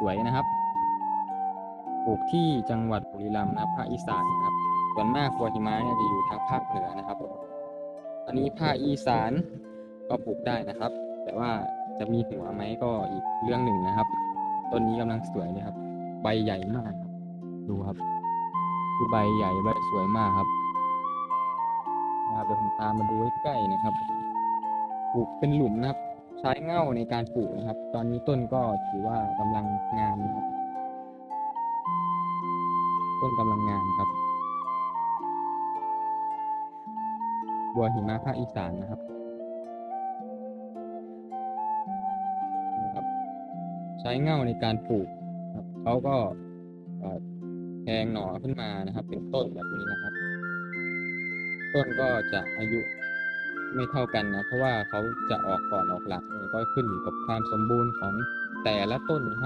สวยนะครับปลูกที่จังหวัดบุรีรัมย์นะภาคอีสานนะครับ ส่วนมากบัวหิมะเนี่ยจะอยู่ทางภาคเหนือนะครับ อันนี้ภาคอีสานก็ปลูกได้นะครับ แต่ว่าจะมีหัวไหมก็อีกเรื่องหนึ่งนะครับ ต้นนี้กำลังสวยเลยครับ ใบใหญ่มากครับ ดูครับดูใบใหญ่ใบสวยมากครับนะครับเดี๋ยวผมตามมาดูใกล้ๆนะครับ ปลูกเป็นหลุมนะครับ ช้เง่าในการปลูกนะครับ ตอนนี้ต้นก็ถือว่ากำลังงามนะครับ ต้นกำลังงามครับ บัวหิมะภาคอีสานนะครับนะครับ ใช้เง่าในการปลูกครับเขาก็แทงหน่อขึ้นมานะครับ เป็นต้นแบบนี้นะครับ ต้นก็จะอายุ ไม่เท่ากันนะ เพราะว่าเขาจะออกก่อนออกหลังก็ขึ้นอยู่กับความสมบูรณ์ของแต่ละต้นนะครับ